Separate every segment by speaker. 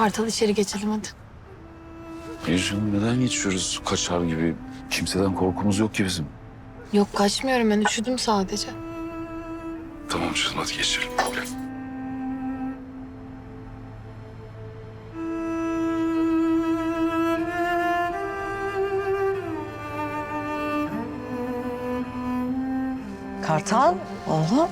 Speaker 1: Kartal içeri geçelim hadi.
Speaker 2: Bircan neden geçiyoruz kaçar gibi? Kimseden korkumuz yok ki bizim.
Speaker 1: Yok kaçmıyorum ben üşüdüm sadece.
Speaker 2: Tamam canım hadi geçelim.
Speaker 3: Kartal, oğlum.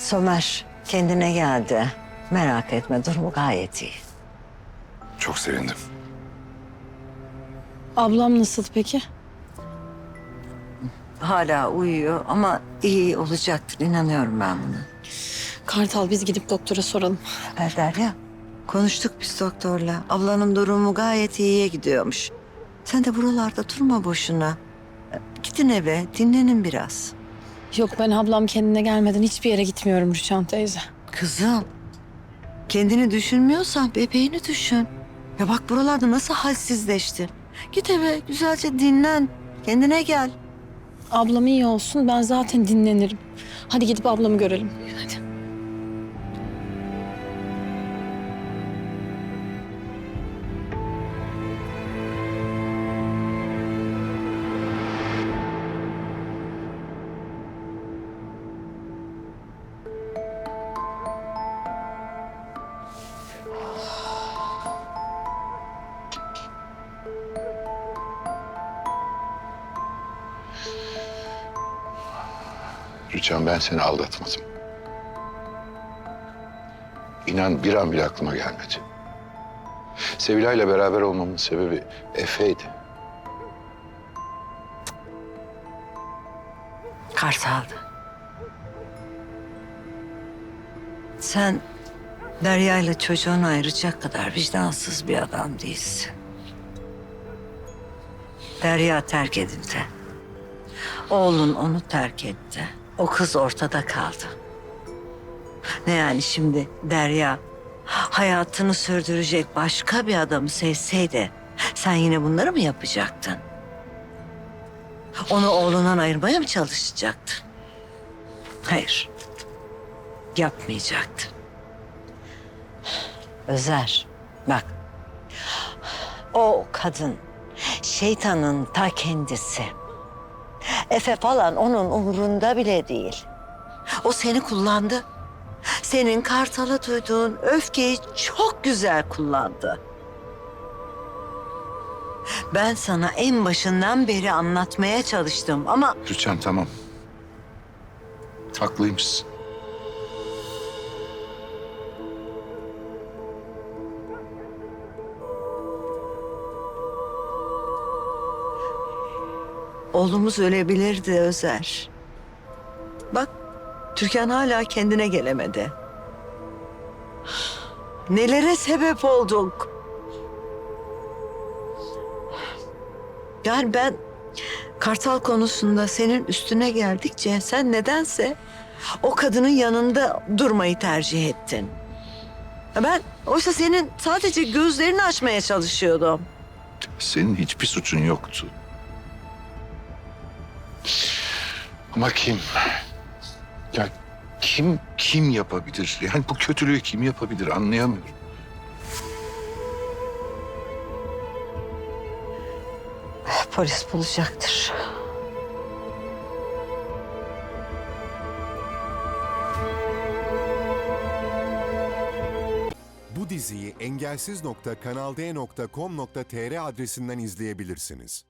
Speaker 3: Somer kendine geldi. Merak etme durumu gayet iyi.
Speaker 2: Çok sevindim.
Speaker 1: Ablam nasıl peki?
Speaker 3: Hala uyuyor ama iyi olacaktır inanıyorum ben buna.
Speaker 1: Kartal biz gidip doktora soralım.
Speaker 3: Ha, Derya, konuştuk biz doktorla. Ablanın durumu gayet iyiye gidiyormuş. Sen de buralarda durma boşuna. Gidin eve, dinlenin biraz.
Speaker 1: Yok ben ablam kendine gelmeden hiçbir yere gitmiyorum Rüçhan teyze.
Speaker 3: Kızım, kendini düşünmüyorsan bebeğini düşün. Ya bak buralarda nasıl halsizleştin. Git eve, güzelce dinlen. Kendine gel.
Speaker 1: Ablam iyi olsun ben zaten dinlenirim. Hadi gidip ablamı görelim. Hadi.
Speaker 4: Rüçhan ben seni aldatmadım. İnan bir an bile aklıma gelmedi. Sevilay'la beraber olmamın sebebi Efe'ydi.
Speaker 3: Kartal'dı. Sen Derya ile çocuğunu ayıracak kadar vicdansız bir adam değilsin. Derya terk edildi. Oğlun onu terk etti. O kız ortada kaldı. Ne yani şimdi Derya hayatını sürdürecek başka bir adamı sevseydi sen yine bunları mı yapacaktın? Onu oğlundan ayırmaya mı çalışacaktın? Hayır. Yapmayacaktın. Özer, bak. O kadın şeytanın ta kendisi. Efe falan onun umurunda bile değil. O seni kullandı. Senin kartala duyduğun öfkeyi çok güzel kullandı. Ben sana en başından beri anlatmaya çalıştım ama
Speaker 4: Rüçhan tamam. Haklıymışsın.
Speaker 3: Oğlumuz ölebilirdi Özer. Bak Türkan hala kendine gelemedi. Nelere sebep olduk? Yani ben Kartal konusunda senin üstüne geldikçe sen nedense o kadının yanında durmayı tercih ettin. Ben oysa senin sadece gözlerini açmaya çalışıyordum.
Speaker 4: Senin hiçbir suçun yoktu. Ama kim? Ya kim kim yapabilir? Yani bu kötülüğü kim yapabilir anlayamıyorum.
Speaker 3: Polis bulacaktır.
Speaker 5: Bu diziyi engelsiz.kanalde.com.tr adresinden izleyebilirsiniz.